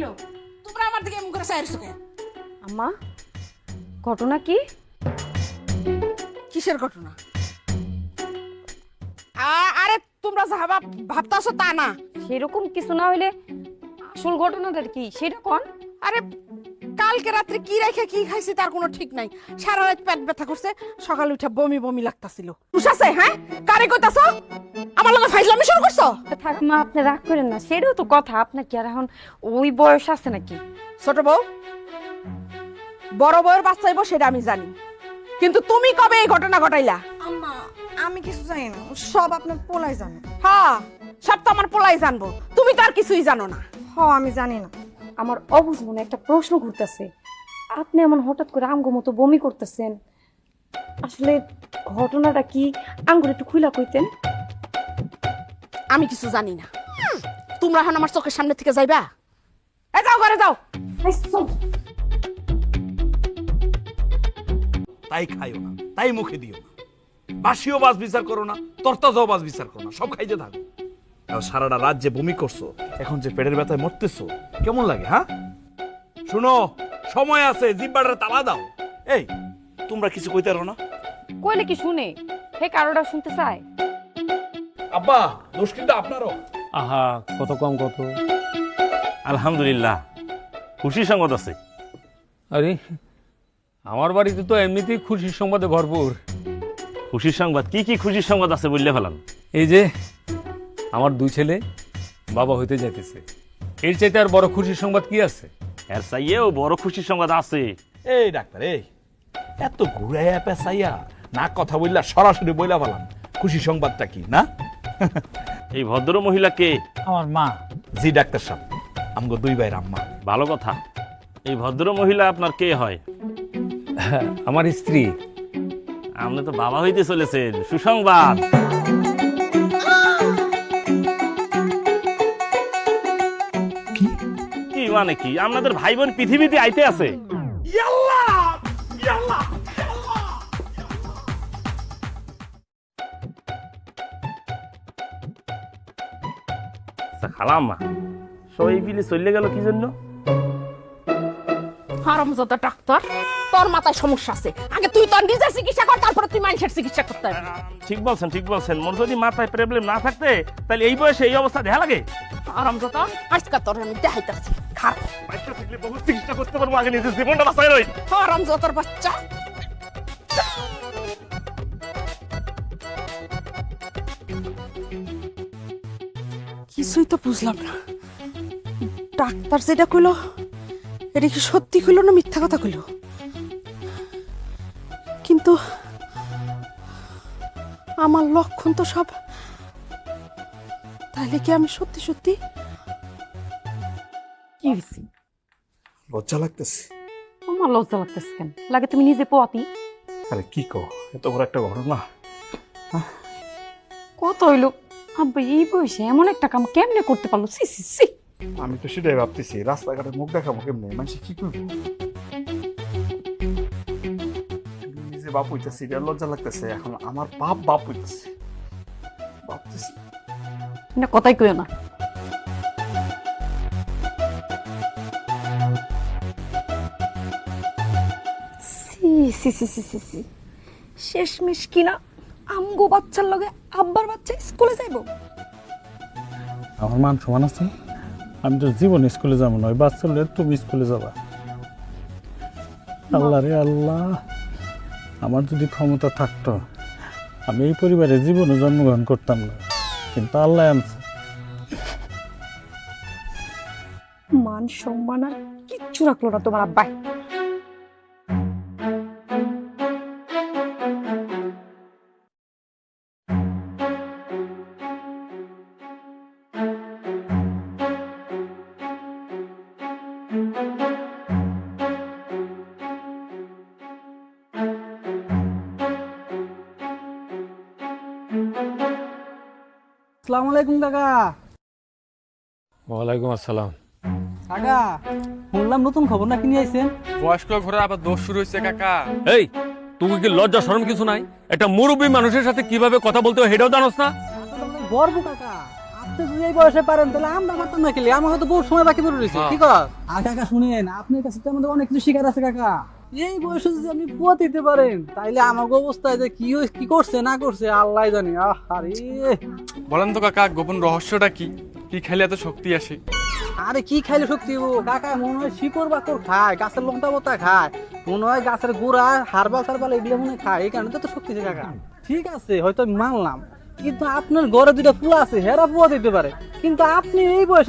কি তোমরা আমার দিকে এমন করে চাইছো কেন? আম্মা ঘটনা কি? কিসের ঘটনা? আরে তোমরা যা ভাবতাছো তা না। সেরকম কিছু না হইলে আসল ঘটনাটা কি? সেটা কোন? আরে কালকে রাত্রে কি রেখে কি খাইছি তার কোনো ঠিক নাই। সারা রাত পেট ব্যথা করছে সকালে উঠে বমি বমি লাগতাছিল। আছে হ্যাঁ? কারে কইতাছো? আমার লগে ফাইজলামি শুরু করছ থাক মা আপনি রাগ করেন না সেটাও তো কথা। আপনার কি আর এখন ওই বয়স আছে নাকি? ছোট বউ বড় বউয়ের সেটা আমি জানি। কিন্তু তুমি কবে এই ঘটনা ঘটাইলা? আম্মা আমি কিছু জানি না। সব আপনার পোলাই জানে। হ্যাঁ সব তো আমার পোলাই জানব। তুমি তো আর কিছুই জানো না। হ আমি জানি না। আমার অবুঝ মনে একটা প্রশ্ন ঘুরতেছে। আপনি এমন হঠাৎ করে আমগো মতো বমি করতেছেন। আসলে ঘটনাটা কি? আঙ্গুর একটু খুইলা কইতেন। আমি কিছু জানি না। তোমরা এখন আমার চোখের সামনে থেকে যাইবা? এ যাও ঘরে যাও। তাই খাইও না তাই মুখে দিও না। বাসিও বাস বিচার করো না তরতাজাও বাস বিচার করো না সব খাইতে থাকো। সারাটা রাত যে বমি করছ এখন যে পেটের ব্যথায় মরতেছো কেমন লাগে হ্যাঁ? শুনো সময় আছে জিব্বাটা তালা দাও। এই তোমরা কিছু কইতে পারো না? কইলে কি শুনে? হে কারোটা শুনতে চায়? আব্বা দোষ কিন্তু আপনারও। আহা কত কম কত? আলহামদুলিল্লাহ। খুশি সংবাদ আছে। আরে আমার বাড়িতে তো এমনিতেই খুশির সংবাদে ভরপুর। খুশির সংবাদ? কি কি খুশির সংবাদ আছে বললে ফেলাম এই যে আমার দুই ছেলে বাবা হইতে যাইতেছে। এর চাইতে আর বড় খুশির সংবাদ কি আছে? এর চাইয়েও বড় খুশির সংবাদ আছে। এই ডাক্তার এই এত ঘুরাইয়া পেঁচাইয়া না কথা বললা সরাসরি বইলা ফেলাম খুশি সংবাদটা কি না? এই ভদ্র মহিলাকে? আমার মা। জি ডাক্তার সাহেব। আমগো দুই ভাইয়ের আম্মা। ভালো কথা। এই ভদ্র মহিলা আপনার কে হয়? আমার স্ত্রী। আপনি তো বাবা হইতে চলেছেন। সুসংবাদ। কি? মানে কি? আপনাদের ভাই বোন পৃথিবীতে আইতে আছে। তা খালাম মা সই বিলি চলে গেল কি জন্য? হারামজাদা ডাক্তার তোর মাথায় সমস্যা আছে। আগে তুই তোর নিজের চিকিৎসা কর তারপরে তুই মানুষের চিকিৎসা করতে হবে। ঠিক বলছেন ঠিক বলছেন। মোর যদি মাথায় প্রবলেম না থাকতে তাহলে এই বয়সে এই অবস্থা দেখা লাগে? হারামজাদা আজকে তোর আমি দেখাইতাছি। খারাপ বাচ্চা থাকলে চিকিৎসা করতে পারব আগে নিজের জীবনটা বাঁচাই রই হারামজাদার বাচ্চা। কিছুই তো বুঝলাম না। ডাক্তার যেটা কইলো এটা কি সত্যি কইলো না মিথ্যা কথা কইলো? কিন্তু আমার লক্ষণ তো সব। তাহলে কি আমি সত্যি সত্যি? কি হয়েছে লজ্জা লাগতেছে। আমার লজ্জা লাগতেছে কেন? লাগে তুমি নিজে পোয়াতি আরে কি কো এত বড় একটা ঘটনা। কত হইল? আব্বা এই বয়সে এমন একটা কাম কেমনে করতে পারল? সি সি সি আমি তো সেটাই ভাবতেছি রাস্তাঘাটে মুখ দেখাবো কেমনে? মানুষ কি করব? নিজে বাপ হইতেছি এটা লজ্জা লাগতেছে এখন আমার বাপ বাপ হইতেছে। ভাবতেছি। না কথাই কইও না। সি সি সি সি সি সি শেষমেশ কিনা আমগো বাচ্চার লগে আব্বার বাচ্চা স্কুলে যাইবো। আমার মান সমান আছে। আমি তো জীবন স্কুলে যাব না ওই বাচ্চা হলে তুমি স্কুলে যাবা। আল্লাহ রে আল্লাহ আমার যদি ক্ষমতা থাকতো আমি এই পরিবারে জীবনে জন্মগ্রহণ করতাম না কিন্তু আল্লাহ আনছে। মান সম্মান আর কিচ্ছু রাখল না তোমার আব্বাই। আসসালামু আলাইকুম কাকা। ওয়ালাইকুম আসসালাম। কাকা শুনলাম নতুন খবর না কিনে আইছেন? বয়স্ক ঘরে আবার দোষ শুরু হয়েছে কাকা। এই তুই কি লজ্জা শরম কিছু নাই? একটা মুরব্বী মানুষের সাথে কীভাবে কথা বলতে হয় সেটাও জানোস না? গর্ব কাকা। আপনি যদি এই বয়সে পারেন তাহলে আমরা পারতাম না খেলে। আমাকে তো বহু সময় বাকি পড়ে রয়েছে। কি কর? আর কাকা শুনেন আপনার কাছে তো আমাদের অনেক কিছু শিকার আছে কাকা। এই বয়সে যদি আপনি পুয়া দিতে পারেন তাইলে আমাকে অবস্থায় যে কি কি করছে না করছে আল্লাহ জানি। আহ আরে বলেন তো কাকা গোপন রহস্যটা কি? কি খেলে এত শক্তি আসে? আরে কি খাইলে শক্তি হব কাকা মনে হয় শিকড় বাকর খায় গাছের লঙ্কা বোতা খায়। মনে হয় গাছের গোড়া হারবাল সারবাল এগুলো মনে খায় এই কারণে তো শক্তি আছে কাকা। ঠিক আছে হয়তো আমি মানলাম। কিন্তু আপনার ঘরে দুটা পুয়া আছে হেরা পুয়া দিতে পারে। কিন্তু আপনি এই বয়সে